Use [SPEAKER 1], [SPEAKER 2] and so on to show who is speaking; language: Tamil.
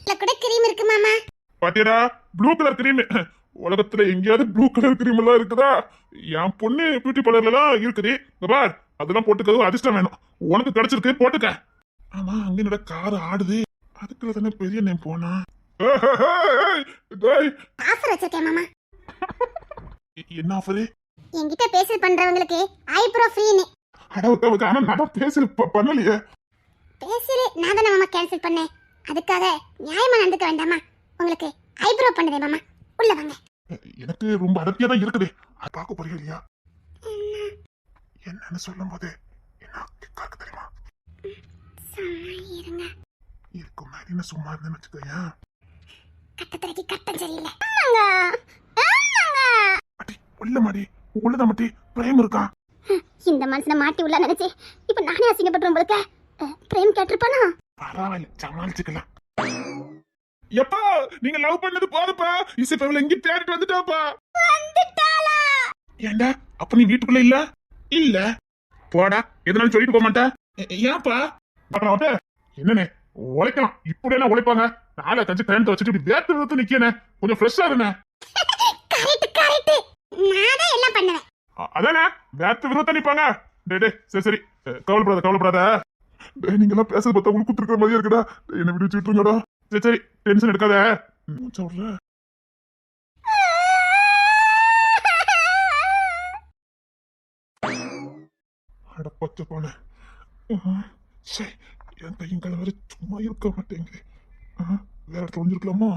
[SPEAKER 1] இல்ல கூட கிரீம் இருக்கு மாமா.
[SPEAKER 2] ப்ளூ கலர் கிரீம் உலகத்துல எங்கேயாவது ப்ளூ கலர் கிரீம் எல்லாம் இருக்குதா? என் பொண்ணு பியூட்டி பார்லர்ல எல்லாம் இருக்குது. பார் அதெல்லாம் போட்டுக்கிறது அதிர்ஷ்டம் வேணும். உனக்கு கிடைச்சிருக்கு போட்டுக்க. ஆமா அங்க என்னோட கார் ஆடுது. அதுக்குள்ள தானே பெரிய நேம் போனா. என்ன ஆஃபரு
[SPEAKER 1] என்கிட்ட பேசல் பண்றவங்களுக்கு ஐப்ரோ ஃப்ரீன்னு
[SPEAKER 2] அடவுக்கு ஆனா நான் பேச பண்ணலையே.
[SPEAKER 1] பேசல நான் தானே மாமா கேன்சல் பண்ணேன். அதுக்காக நியாயமா நடந்துக்க வேண்டாமா? உங்களுக்கு ஐப்ரோ பண்ணுதே மாமா. உள்ள வாங்க.
[SPEAKER 2] எனக்கு ரொம்ப அடர்த்தியா தான் இருக்குது. அது பார்க்க போறியா இல்லையா என்னன்னு சொல்லும் போது என்ன கேட்க தெரியுமா?
[SPEAKER 1] இருங்க.
[SPEAKER 2] இதுக்கு முன்னாடி என்ன சும்மா இருந்தேன்னு வச்சுக்கோயேன்.
[SPEAKER 1] கட்டத்துறைக்கு கட்டம் சரியில்லை. ஆமாங்க. ஆமாங்க.
[SPEAKER 2] அடி உள்ள மாடி. உள்ளதான் மாட்டி பிரேம் இருக்கான்
[SPEAKER 1] இந்த மனுஷனை மாட்டி உள்ள நினைச்சு இப்ப நானே அசிங்கப்பட்டுரும் உங்களுக்கு பிரேம் கேட்டிருப்பானா?
[SPEAKER 2] பரவாயில்ல சமாளிச்சுக்கலாம். எப்பா நீங்க லவ் பண்ணது போதுப்பா இசை ஃபேமிலி எங்க தேடிட்டு வந்துட்டாப்பா.
[SPEAKER 1] வந்துட்டாளா?
[SPEAKER 2] ஏண்டா அப்ப நீ வீட்டுக்குள்ள இல்ல? இல்ல. போடா எதனாலும் சொல்லிட்டு போக மாட்டா. ஏ- ஏன்பா அப்புறம் என்னண்ணே உழைக்கலாம். இப்படி என்ன உழைப்பாங்க? நாளை கஞ்சி கரண்ட் வச்சுட்டு இப்படி வேர்த்து நிக்கனே கொஞ்சம் ஃப்ரெஷ்ஷா இருந்தேன்
[SPEAKER 1] கரெக்ட் கரெக்ட் நான் தான் எல்லாம் பண்ணுவேன்
[SPEAKER 2] அ- அதானே? வேர்த்து விதம் நிப்பாங்க. டேய் டேய் சரி சரி. கவலைப்படாத கவலைப்படாத. நீங்க எல்லாம் பேசுறது பார்த்தா உங்களுக்கு குத்துருக்கிற மாதிரியே இருக்குடா. என்ன விட்டு வச்சுட்டுருங்கடா சரி சரி. டென்ஷன் எடுக்காத. மூச்சை அட பச்சை போன. சரி என் கையும் கலவரை சும்மா இருக்க மாட்டேங்குது. வேற இடத்துல ஒளிஞ்சிருக்கலாமா?